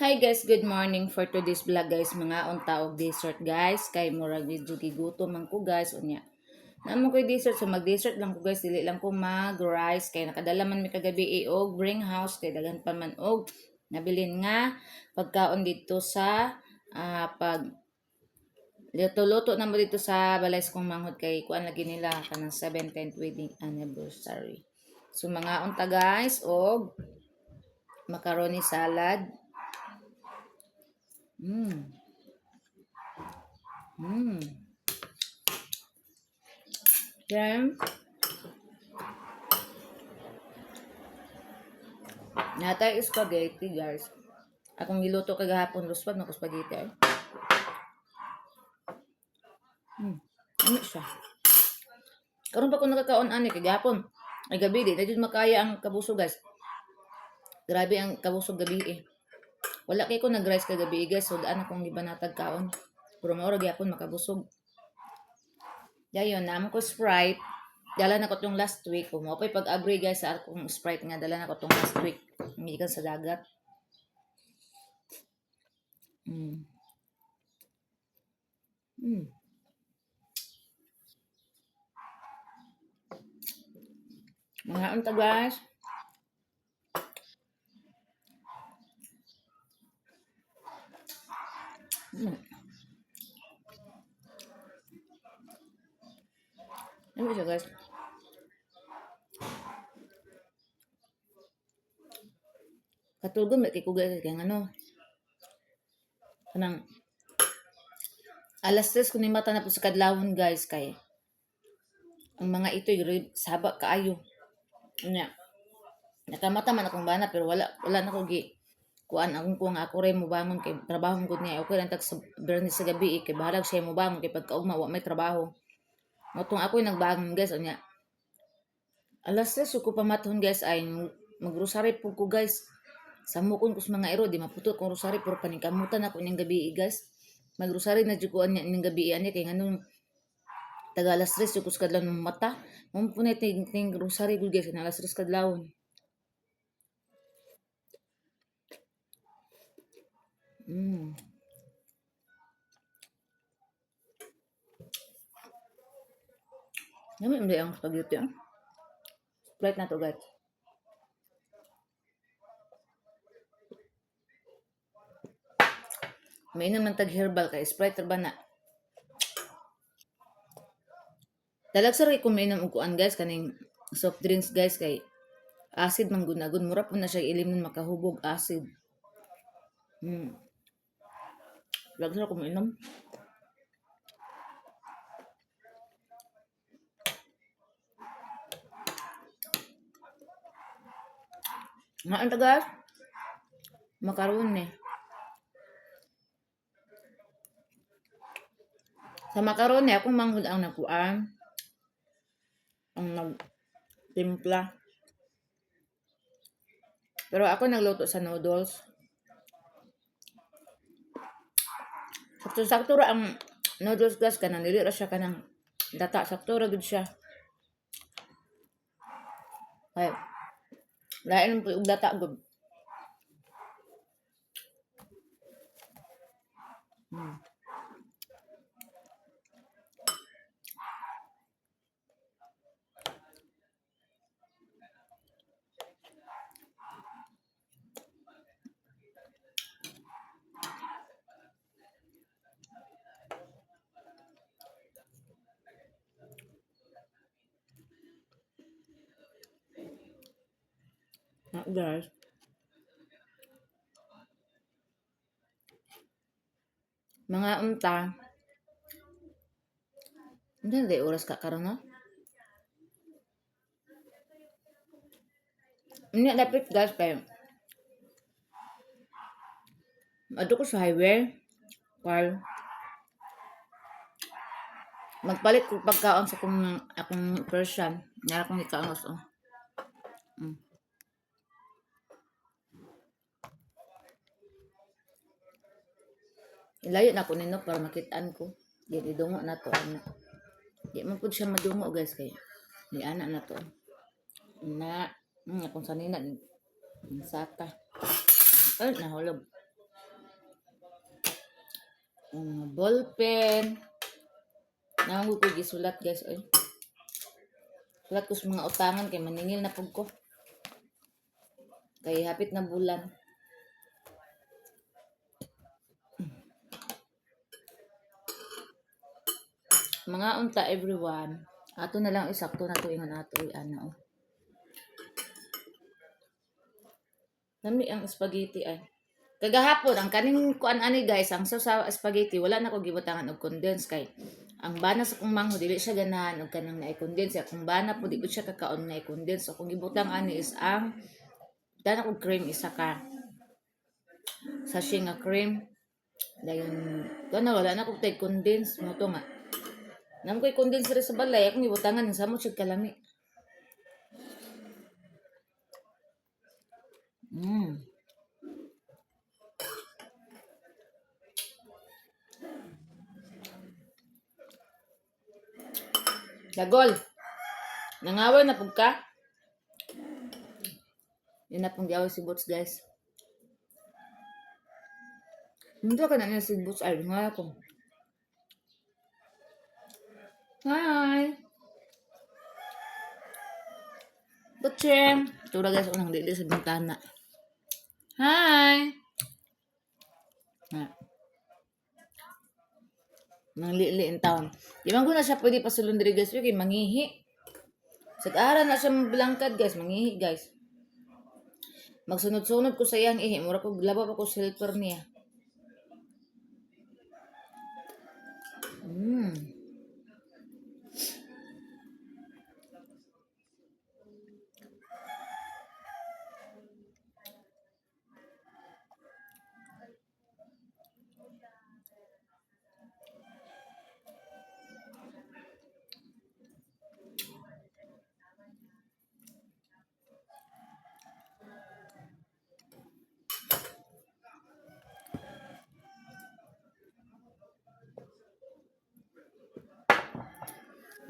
Hi guys, good morning for today's vlog guys. Mga unta og dessert guys. Kay murag medyo gigutom man ko guys unya. Namo koy dessert so mag dessert lang ko guys dili lang ko mag rice kay nakadala man mi kagabi eh, og bring house kay daghan pa man og nabilin nga pagkaon dito sa ah, pag Luto-luto na mo dito sa balay kong manghod kay kuan lagi nila kanang 7th wedding anniversary. So mga unta guys og macaroni salad. Mm. Mm. Then, natay spaghetti guys. Akong giluto kagahapon ruspad na ko spaghetti ay. Mm. Ano siya? Karon pa ko nakakaon ani kagahapon. Ay gabi di, na makaya ang kabuso guys. Grabe ang kabusog gabi eh. Wala kay ko nag-rice kagabi guys, so daan akong gibanatag kaon. Pero maura gyapon makabusog. Dayon na ko Sprite. Dala na ko tong last week. Kung mo pa'y pag-agree guys sa akong Sprite nga dala na ko tong last week. Hindi sa dagat. Mm. Mm. Mga unta guys. Mm. Ano siya guys? Katulog may guys kay ano. Kanang alas 3 kun ni mata na po sa kadlawon guys kay ang mga ito saba kaayo. Nya. Nakamata man akong bana pero wala wala na ko gi kuan akong kung ako rin mo bangon kay trabaho ko niya. Okay lang tag sa bernis sa gabi eh, kay bahalag siya mo bangon kay pagkaugma wa may trabaho. Motong ako nagbangon guys unya. Alas 3 ko pamaton guys ay magrosary po ko guys. Samukon ko sa mga ero di maputot kong rosary pero paningkamutan ako ning gabi eh, guys. Magrosary na jud ko anya ning gabi ani kay nganong taga alas 3 ko kadlawon mata. Mo po na ting ting rosary gud guys alas 3 kadlawon Mm. Yummy hindi ang spaghetti ah. Sprite na to guys. May naman tag herbal kay Sprite ba na. Dalag sa rin kuminom og kuan guys kaning soft drinks guys kay acid man gunagod mura po na siya ilimon makahubog acid. Hmm. Dalag sa kuminom. Nga ang tagas. Makaroni. Sa makaroni, akong manghud ang nakuan. Ang nagtimpla. Pero ako nagluto sa noodles. Sakto-sakto ra ang noodles gas kanang dili ra siya kanang data sakto ra gud siya. Ay. Lain po data gud. Ah, guys. Mga unta. Hindi, oras ka karon no? Hindi, dapat guys kayo. Ato ko sa highway. While magpalit ko pagkaon sa akong, akong Persian. Nara akong ikaangos. Oh. Mm. Ilayo na ko nino para makitaan ko. Di idungo na to ana. Di man pud siya madungo guys kay. Di ana na to. Na, mm, akong sanina ni saka. Ay, nahulog. um, ballpen. Nanggo ko gisulat guys. Oy. Sulat ko sa mga utangan kay maningil na pug ko. Kay hapit na bulan. Mga unta everyone. Ato na lang isakto na to ingon ato ano. oh. Nami ang spaghetti ay. Kagahapon ang kaning kuan ani guys, ang sa spaghetti wala na ko gibutangan og condense kay ang bana sa kong mangho dili siya ganahan og kanang na condense akong bana po di ko siya kakaon na condense so kung gibutang ani is ang dana ko cream isa ka sachet nga cream dayon kana wala na ko tay condense mo to nga Nam ko'y rin sa balay, akong ibutangan ng samot siya kalami. Mm. Dagol. Nangawan na pug ka. Yun na pong giaway si Boots, guys. Hindi ka na niya si Boots. Ay, nga ako. Hi! Butchim! Tura guys, unang dili sa bintana. Hi! Ha. Nang liili in town. Di man ko na siya pwede pasulon diri guys, kay mangihi. Sa ara na siya blangkad guys, mangihi guys. Magsunod-sunod ko sa iyang ihi, mura ko laba pa ko silver niya. Mm.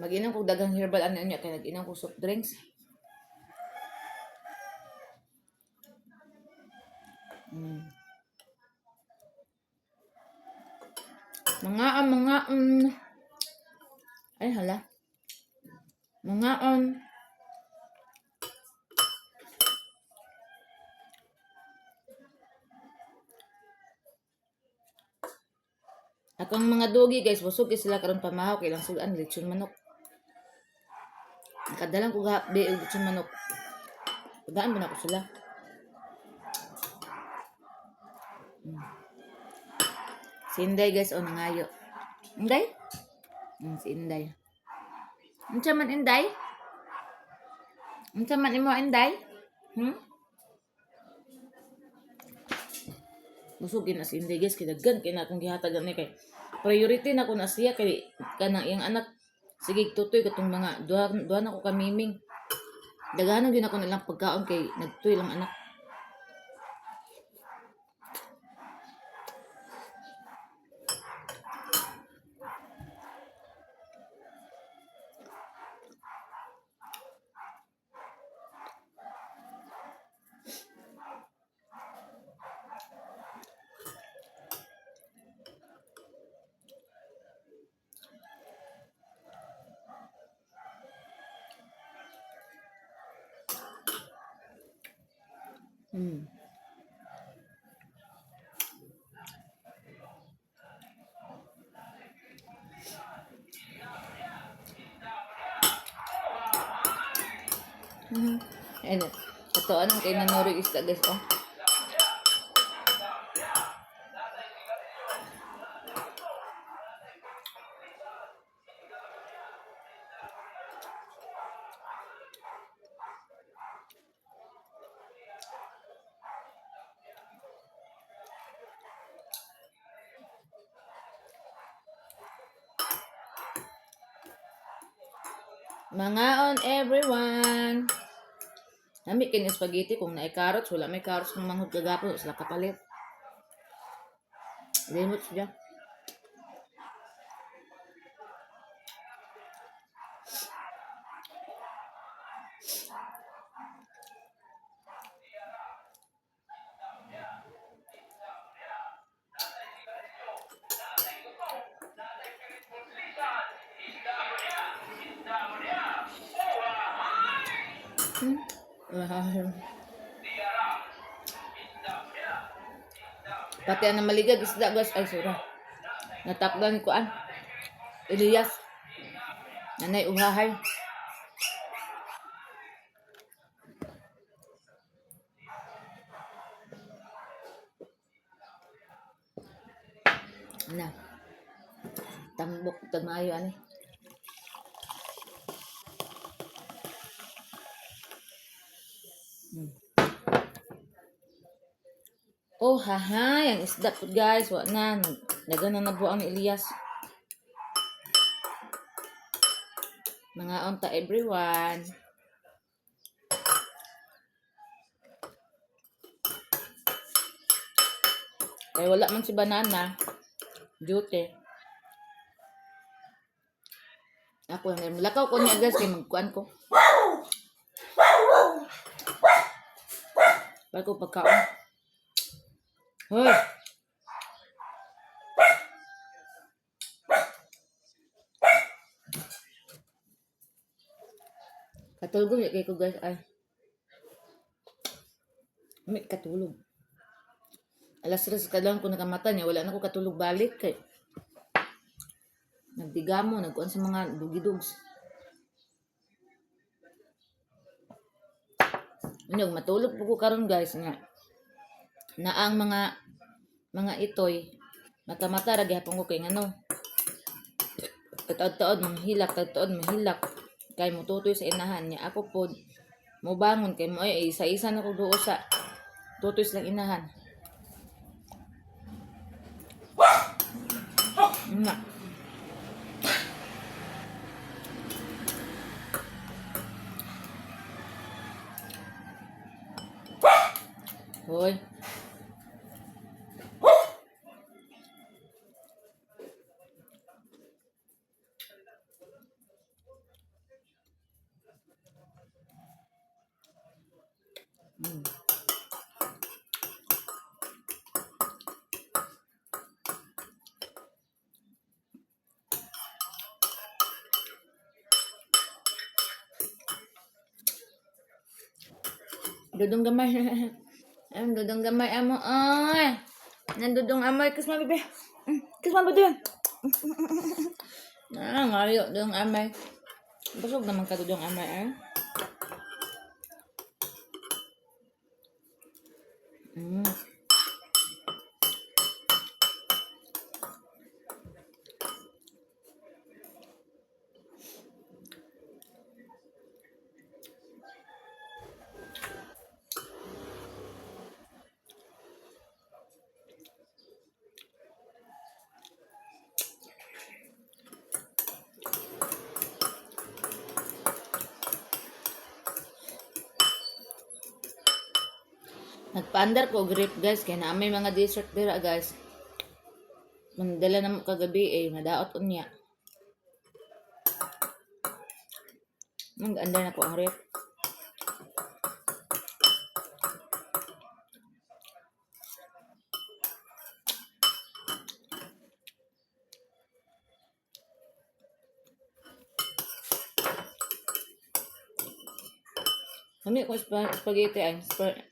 Mag-inom kog daghang herbal ano niya kay nag-inom ko soft drinks. Mm. Mga ang mga um, ay hala. Mga um, Akong mga dogi guys, busog sila karon pamahaw kay lang sugan lechon manok. Nakadalang ko gabi og lechon manok. Pagdaan ba na ko sila? Hmm. Si Inday guys, o nangayo. Inday? Hmm, si Inday. Unsa man Inday? Unsa man imo Inday? Hmm? Busog na si Inday guys, kay daggan kay na akong gihatagan ni kay priority na ko na siya kay kanang iyang anak sige tutoy katong mga duha duha na ko kamiming daghanan gyud ako nilang pagkaon kay nagtuy lang anak Hmm. Hmm. Ano? Ito, anong kay nanuri isda guys, oh. chicken spaghetti kung naay carrots. Wala may carrots ng manghod kagapon. Sila kapalit. Limot siya. Mm-hmm. Ah. Pati ang maligag isda guys. Ay, sura. Natakdan ko an. Elias. Nanay uhahay. Na. Tambok tamayo ani. Hmm. Oh, haha, ang isda po guys. Wa na. Nagano na buang ni Elias. Mga onta everyone. Kaya wala man si Banana. Duty. Ako. Lakaw ko niya guys. Kaya magkuhan ko. Bago pagkaon. Hoy! Katulog niya ko guys ay. May katulog. Alas tres ka lang ko nakamata niya. Wala na ko katulog balik kay. Nagdigamo, nagkuhan sa mga dugidogs. Inog, matulog po ko karon guys nga. Na ang mga mga itoy mata-mata ra gihapon ko kay ngano. Kataod-taod manghilak, kataod mahilak. Kay mututoy sa inahan niya. Ako po mo bangon kay mo ay isa-isa na ko duo sa tutoy sa inahan. Na. Hoy. Mm. Dudong gamay. Ang dudong gamay amo. Ay. Nandudong amoy. Kus mabibi. Kus mabibi. Ah, ngayo dong amay. Busog naman ka dudong amay ay. Nagpaandar ko grip guys kaya na may mga dessert dira guys. Mandala na kagabi eh madaot unya. Nang andar na ko ang rep. Kami ko sp- spaghetti ay sp-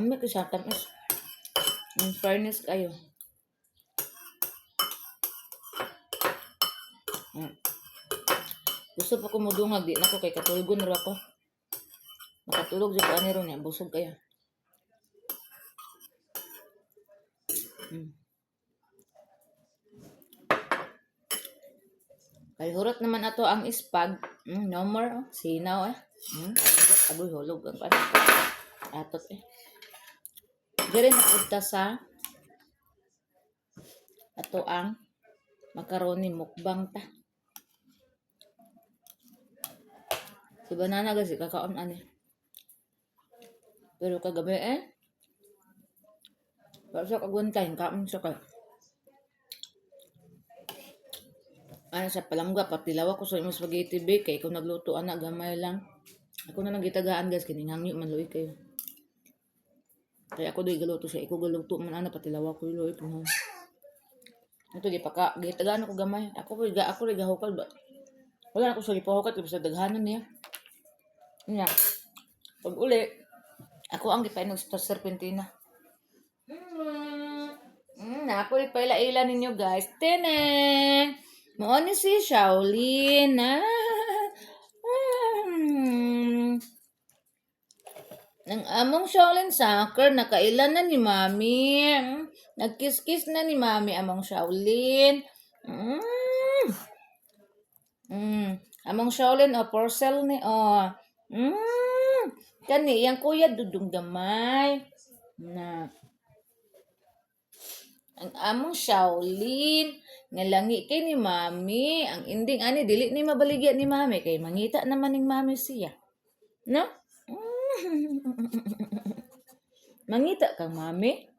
Ami ko siya tamis. In fairness kayo. Mm. Gusto pa ko mudungag, di na ko kay katulgon ra ko. Makatulog sa paani ron niya, busog kayo. Mm. Kay hurot naman ato ang ispag. Mm, no more, oh. sinaw eh. Mm. Agoy hulog ang pan. Atot eh. Dire napunta sa ato ang macaroni mukbang ta. Si banana kasi kakaon ani. Pero kagabi eh. Pero sa kagwantay, kaon siya ka. Ano sa palangga, patilawa ko sa imong spaghetti bake. Kaya ikaw nagluto, anak, gamay lang. Ako na lang gitagaan guys, kiningangyo man luwi kayo. Kaya ako do'y galuto siya. Ikaw galuto man ana patilawa ko luwi ko. Ito di pa ka, gitagaan ako gamay. Ako ko ga ako rin gahukal ba. Wala na ako sa lipahukat kasi daghanan niya. Nya. Pag uli, ako ang gipainom sa serpentina. Mm, ako ipaila-ila ninyo guys. Tenen! Mo ni si Shaolin. Ah. Mm. Ang among Shaolin Soccer, nakailan na ni Mami. Nagkiss-kiss na ni Mami among Shaolin. Mm. Mm. Among Shaolin o porcel ni o. Mm. Kani yang kuya dudong gamay. Na. Ang among Shaolin nga langi kay ni Mami, ang ending ani dili ni mabaligya ni Mami kay mangita naman ning Mami siya. No? Mangita kang Mami?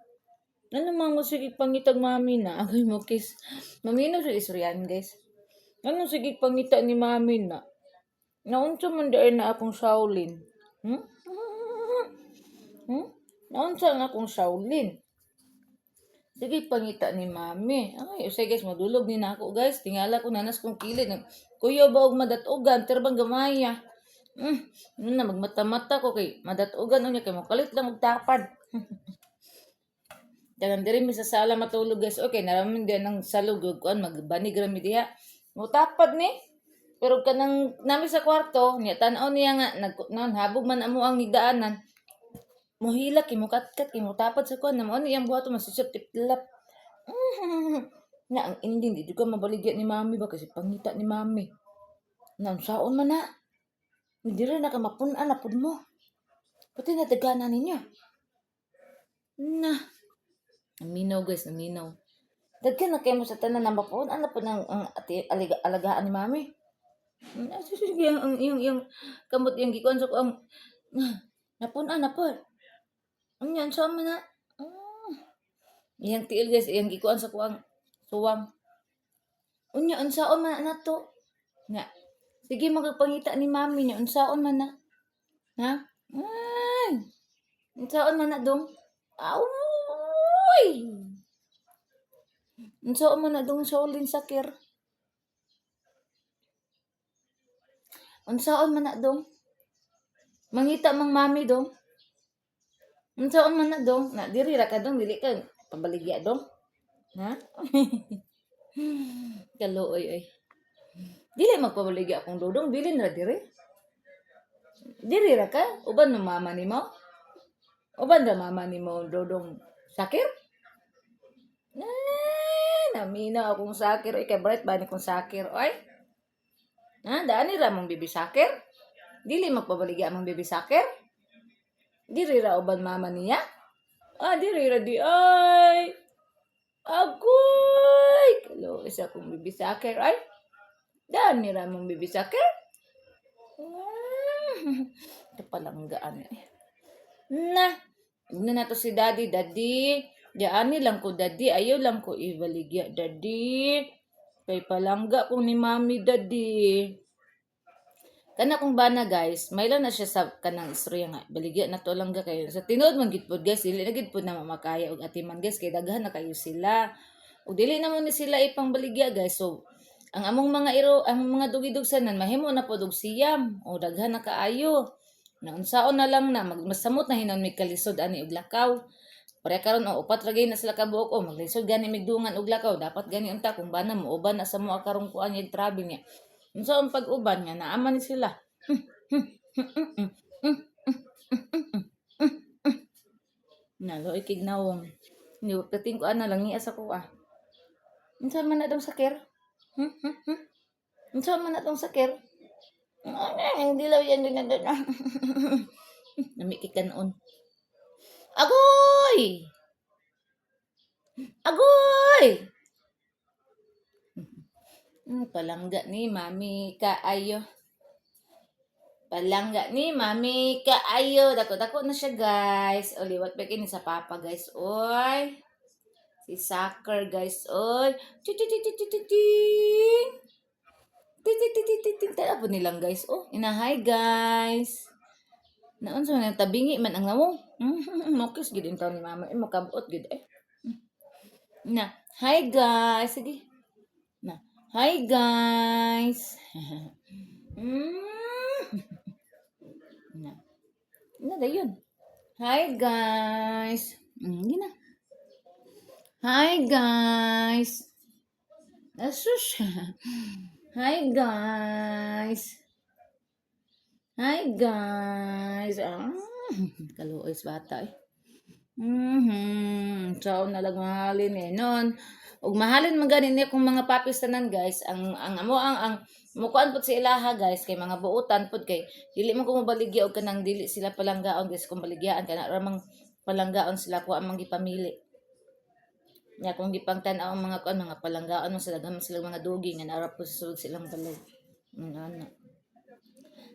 Ano mga mo sige pangitag Mami na? Agay mo kiss. Mamino sa istoryan guys. Ano sige pangita ni Mami na? Naunsa man dahil na akong Shaolin. Hmm? Hmm? Naunsa nga akong Shaolin. Sige, pangita ni mami. Ay, usay guys, madulog ni nako guys. Tingala ko nanas kong kilid. Kuya ba og madatugan, terbang gamaya. Hmm, ano na, magmata-mata ko kay madatugan unya kay makalit lang og tapad. Dagan diri mi sa sala matulog guys. Okay, naraman din ng salug ug kuan magbanig ra mi. Mutapad ni. Pero kanang nami sa kwarto, niya tan-aw niya nga nag non habog man amo ang higdaanan. Mohila kay mukatkat kay mutapad sa kuan namo ni ang buhato masusip tiplap. Na ang ending di ka mabaligya ni mami ba kasi pangita ni mami. Nang saon man na. Hindi rin nakamapunan na pud mo. Pati nadagana ninyo. Na. Naminaw guys, naminaw. Dagkan na kayo mo sa tanan ng bapon. Ano po ng ang ati, aliga, alagaan ni mami? Ah, Sige, yung, yung, yung, yung kamot yung gikuan sa ang napunan na po. Ang yan, sa man na. Mm. Iyang tiil guys, iyang gikuan sa ko ang suwang. Unya, unsaon man na to. Nga. Sige, magpangita ni mami niya. Unsaon man na. Ha? Ay! Unsaon man na dong? Awoy! Unsaon man na dong Shaolin Sakir? Unsaon man na dong? Mangita mang mami dong? Unsaon man na dong? Na diri ra ka dong dili ka pabaligya dong. Ha? Kaluoy ay. Dili magpabaligya akong dodong, bilin ra diri. Diri ra ka? Uban no mama nimo? Uban ra mama nimo dodong sakir? Eh, namina akong sakir. Ay, kay bright ba ni kong sakir? Ay? Ha? Daan ni ra mong bibi sakir? Dili magpabaligya mong bibi sakir? Diri ra uban mama niya? Ah, diri ra di ay. Agoy! Kalo, isa kong bibi sakir. Ay, daan ni ra mong bibi sakir? Ah, Ito palang eh. Na, na na to si daddy, daddy. Diyan lang ko, daddy. Ayaw lang ko ibaligya, daddy. Kay palangga ko ni mami, daddy. Kana kung bana guys, may lang na siya sa kanang istorya nga. Baligya na to lang ga kayo. Sa tinuod man gid guys, dili na gid na mamakaya og atiman guys kay daghan na kayo sila. Ug dili na mo ni sila ipang baligya guys. So ang among mga iro, ang mga dugidugsanan mahimo na pod og siyam o daghan na kaayo. Naunsaon na lang na magmasamot na hinon may kalisod ani og lakaw. Pare karon o upat ra na sila kabuok o maglisod gani migdungan og lakaw dapat gani unta kung bana mo uban na sa mo karong kuan yung travel niya. Unsa ang pag-uban nga naaman ni sila. Nalo ikignawong. Ni pating ko ana lang niya sa ko ah. Unsa man na dong sakir? Hmm? Hmm? Hmm? Unsa man na dong sakir? Ay, hindi law yan din na ka noon. Agoy! Agoy! Hmm, palangga ni mami kaayo. Palangga ni mami kaayo. Dako-dako na siya guys. O liwat pa sa papa guys. Oy. Si Sucker guys. Oy. Tititit-tititit. Tititit-tititit. Tara po nilang guys. Oh, inahay guys. Naon sa mga tabingi man ang namo. Mokis gid intaw ni mama. Eh, makabuot gid eh. Na, hi guys. Sige. Na, hi guys. mm. Ano na yun? Hi guys. Mm, na. Hi guys. Asus. Hi guys. Hi guys. Ah, kaluoy sa bata eh. Mhm. Ciao na lang mahalin eh. Noon, ug mahalin man ganin kung mga papis tanan guys, ang ang amo ang ang mukuan pud si ilaha guys kay mga buutan pud kay dili man ko mobaligya og kanang dili sila palanggaon guys kung baligyaan kana ramang palanggaon sila ko amang gipamili. Nya kung gipangtan-aw ang mga kuan mga palanggaon man gamit sila mga dugi nga narap po sa sulod silang balay. Ano.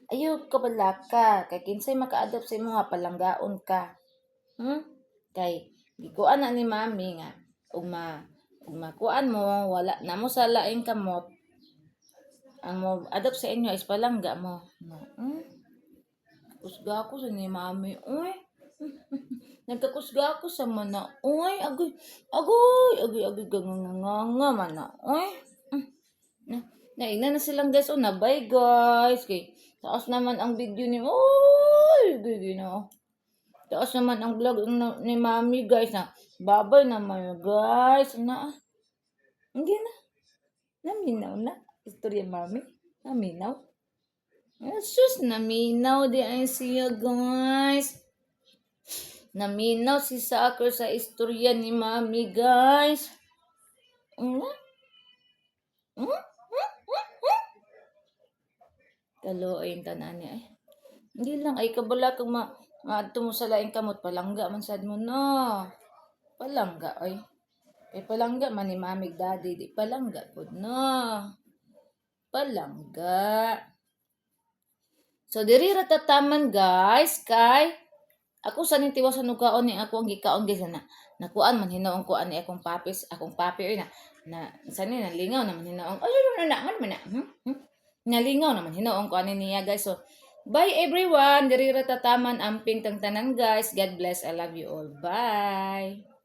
Ayaw ka balaka kay kinsay maka-adopt sa imo nga palanggaon ka. Hmm? Kay gikuan na ni mami nga ug ma ug makuan mo wala na mo sa laing kamot ang mo adopt sa inyo is palangga mo. No. Hmm? Kusga ako sa ni mami. Uy. Nagkakusga ako sa mana. Uy, agoy, agoy, agoy, agoy, ganganganga mana. Uy. Hmm. Na, naina na silang guys. Oh, nabay guys. Kay, taas naman ang video ni, uy, gigi na. Taas naman ang vlog ni mami guys na, babay naman guys. Na, hindi na. Naminaw na. Istorya mami. Naminaw. Jesus, naminaw di ay siya guys. Naminaw si Soccer sa istorya ni Mami, guys. Ano? Hmm? Hmm? Hmm? Hmm? Yung tanan eh. Hindi lang, ay kabala kang ma maadto mo sa laing kamot, palangga man sad mo no. Palangga, ay. Kay palangga man ni Mami Daddy, di palangga po no. Palangga. So, diri ratataman guys, kay ako sa ning tiwas sa nukaon ni ako ang gikaon guys na. Nakuan man hinoong kuan ni akong papis akong papi na na sa ni nalingaw naman hinoong ay na na man man na hmm? hmm? nalingaw naman hinoong kuan ni niya guys. So bye everyone. Diri ra tataman amping tang tanan guys. God bless. I love you all. Bye